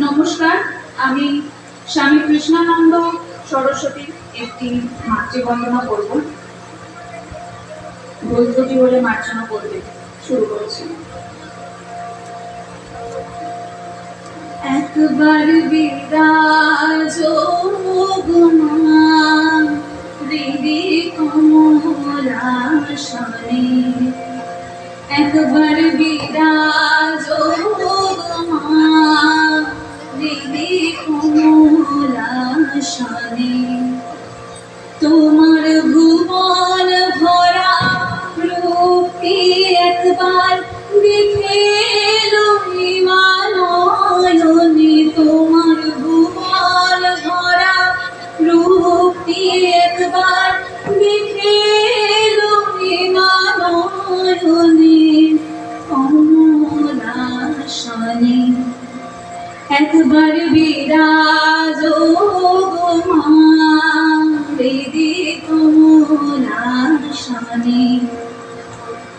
নমস্কার, আমি স্বামী কৃষ্ণানন্দ সরস্বতী একটি মাতৃবন্দনা করব। ভোজভুজি বলে মার্চনা করবে শুরু করেছি। একবার বিরাজ গুমা হৃদি কমলাসনে একবার বিরাজ মা বিরাজ কমলাসনে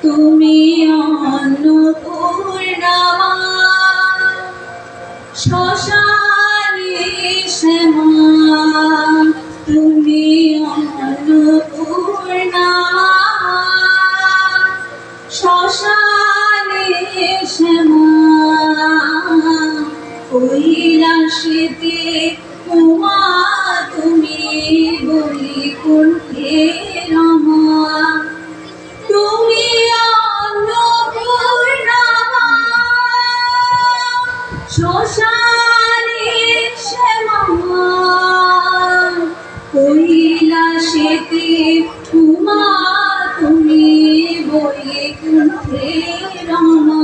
তুমি অন্নপূর্ণামা শ্মশানে শ্যামা কৈলাসেতে উমা তুমি বলি কুণ্ঠে রমা তুমি কৈলাসেতে উমা তুমি বলি কুণ্ঠে রমা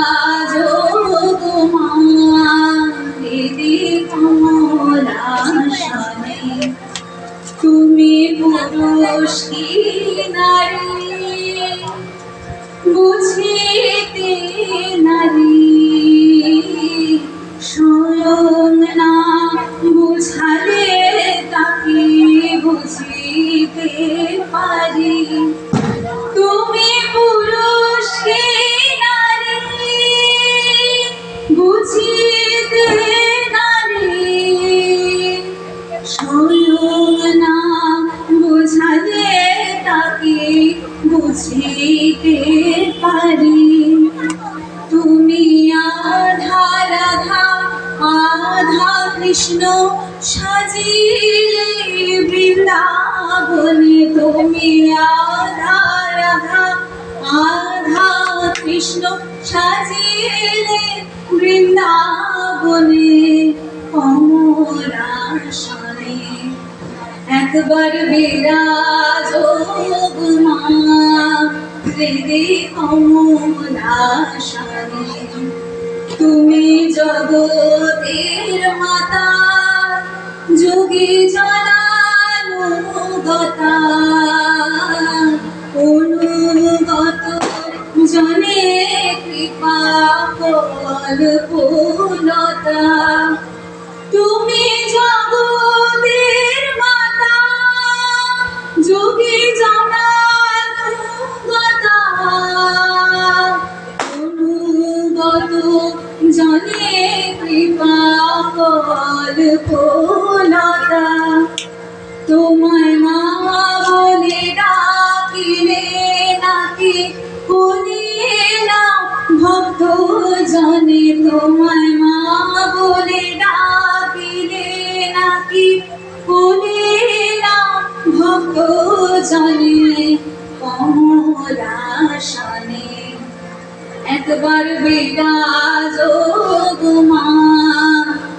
নারী বুঝিতে নারী। বুঝিতে পারি। তুমি আধা আধা কৃষ্ণ সাজিলে বৃন্দাবনে তুমি আধা আধা কৃষ্ণ সাজিলে বৃন্দাবনে কমলাসনে একবার বিরাজ মা তুমি জগতের মাতা যোগী জনানুগতা অনুগত। জনে কৃপা কল্পলতা তুমি জগতের জনে কৃপা কল্পলতা তোমায় মা বলে ডাকিলে নাকি শুনে না ভক্ত জনে তোমায় মা বলে ডাকিলে নাকি শুনে না ভক্ত জনে একবার বিরাজ মা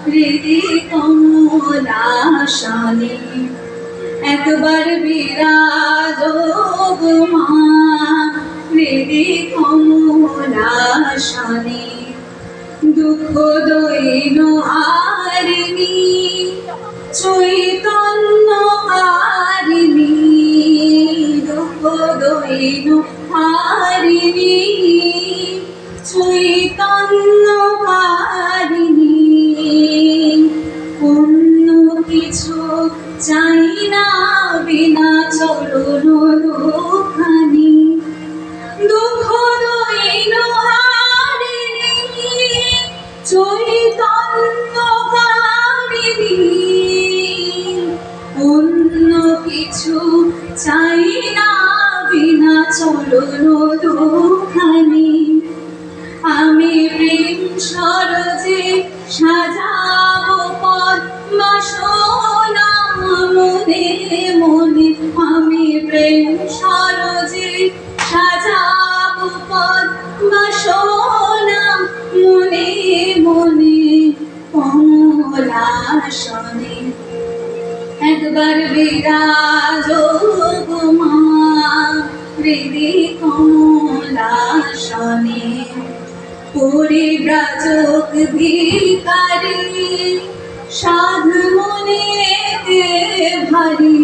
হৃদি কমলাশালী একবার বিরাজ মা হৃদি কমলাশালী দুঃখ দৈন হারিণী চৈতন্য হারিণী দুঃখ দৈন হারিণী চৈতন্য হারিণী অন্য কিছু চাই না বিনা চরণ দুখানি দুঃখ দইন হারিণী চৈতন্য হারিণী অন্য কিছু চাই না বিনা চরণ দুখানি সরজে সাজাবো পদ্মাসনা মনে মনে, আমি প্রেম সরজে সাজাবো পদ্মাসনা মনে মনে, কমলাসনে একবার বিরাজ মা, হৃদি কমলাসনে। পরিব্রাজক ভিকারি সাধু মনে ভারী।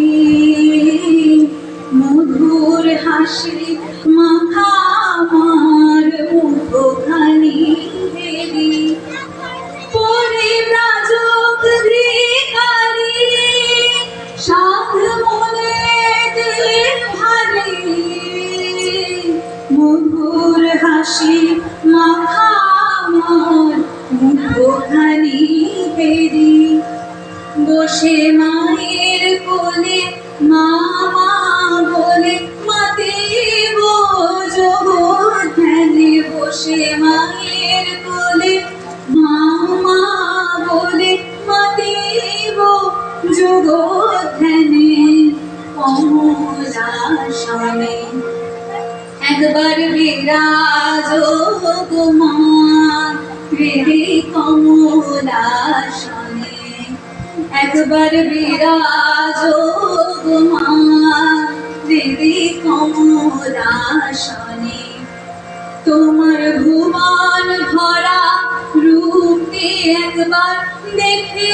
মধুর হাসি মাখা বসে মায়ের কোলে, মামা বলে, মাতে জগৎ ধ্যানে বসে মায়ের কোলে। মামা বলে, মাতে জগৎ ধ্যানে কমলাসনে একবার বিরাজ গোমা হৃদি কমলাসনে। একবার বিরাজ দিদি হৃদি কমলাসনে তোমার ভুবন ভরা রূপটি একবার দেখে